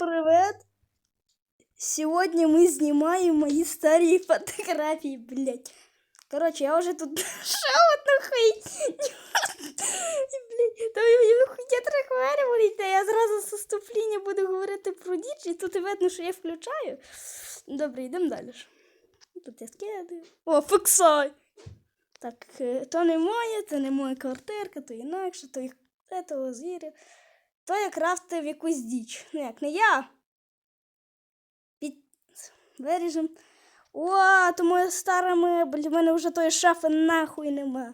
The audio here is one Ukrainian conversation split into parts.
привет! Сегодня мы снимаем мои старые фотографии, блядь. Короче, я уже тут нашел одну хуйню. Блядь, там мені хуйня трехварювали, та я зразу з вступлення буду говорити про ніч, і тут і видно, що я включаю. Добре, йдемо далі. Тут я скидаю. О, фіксай! Так, е, то не моє, це не моя квартирка, то інакше, то їх этого звіря. То я крафтив якусь діч. Ну як, не я. Під... Виріжем. О, то моя стара мебель, в мене вже тої шафи нахуй нема.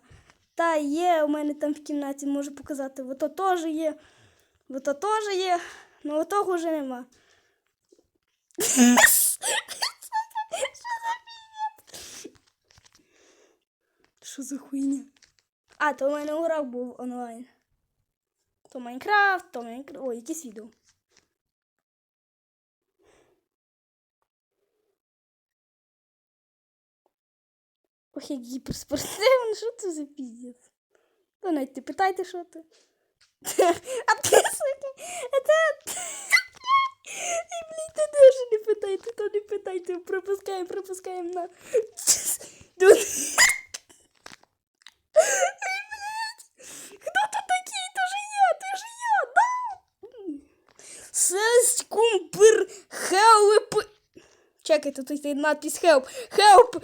Та є, у мене там в кімнаті можу показати. Ото теж є. Ото теж є. Ну отого вже нема. Що за хуйня? А, то у мене урок був онлайн. То Майнкрафт, то Майнкрафт. Ой, якісь відео. Ох, як гіперспортивно, що це за піздець? То навіть ти питайте, що ти. А ти, сука, а ти... Ай, блін, ти дуже не питайте, то не питайте. Пропускаємо, пропускаємо на... Тут... Ай, блядь! Хто тут такий? То же я, то же я, да? Сескумпер хелп. Чекайте, тут є надпись help. Help.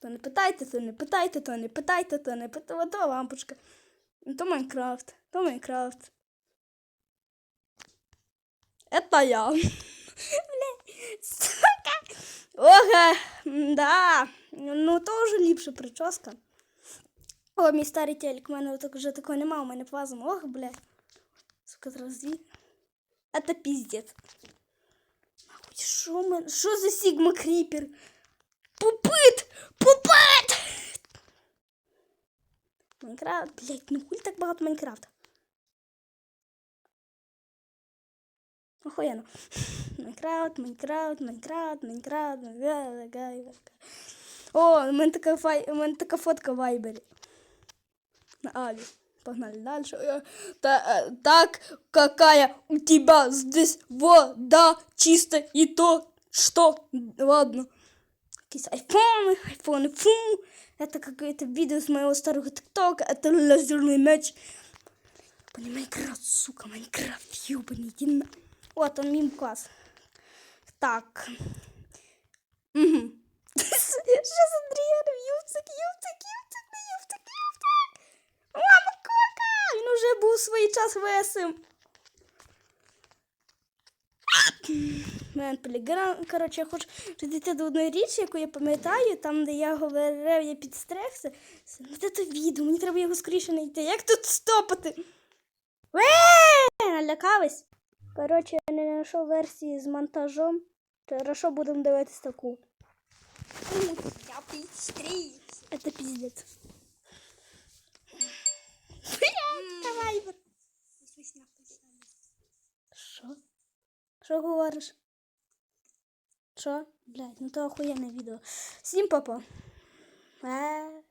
То не питайте, то не питайте, то не питайте, то не питайте. То лампочка. То Майнкрафт, то Майнкрафт. Это я. Бля, сука. Ога, да. Ну, тоже ліпша прическа. О, мій старий телек, у мене вже такого нема, у мене плазма. Ох, бля. Сука, зараз дві. Это пиздец. Нахуй, що мен... Що за Сігма Кріпер? Пупит! Пупит! Майнкрафт, блядь, ну хуй так багато Майнкрафта. Охуєнно. Майнкрафт, Майнкрафт, Майнкрафт, Майнкрафт, Майнкрафт. О, у мене така, фай... у мене така фотка в Вайбері. На Алі. Погнали дальше. Та, э, так, какая у тебя здесь вода чистая и то, что... Ладно. Какие-то айфоны, айфоны, фу. Это какое-то видео с моего старого тиктока. Это лазерный мяч. Блин, Майнкрафт, сука, Майнкрафт, ёбаный, иди на... О, там мим класс. Так. Угу. Що з Андрієм? Юцик, свій весим. Мен поліграм. Коротше, я хочу дійти до одної річі, яку я пам'ятаю, там, де я говорив, я підстригся. Де то відео, мені треба його скоріше знайти. Як тут стопати? Налякались? Коротше, я не знайшов версії з монтажом. Хорошо, будемо дивитись таку. Я підстрій. Это пиздец. Що говориш? Що? Блядь, ну то охуєнне відео. Всім папа. Е.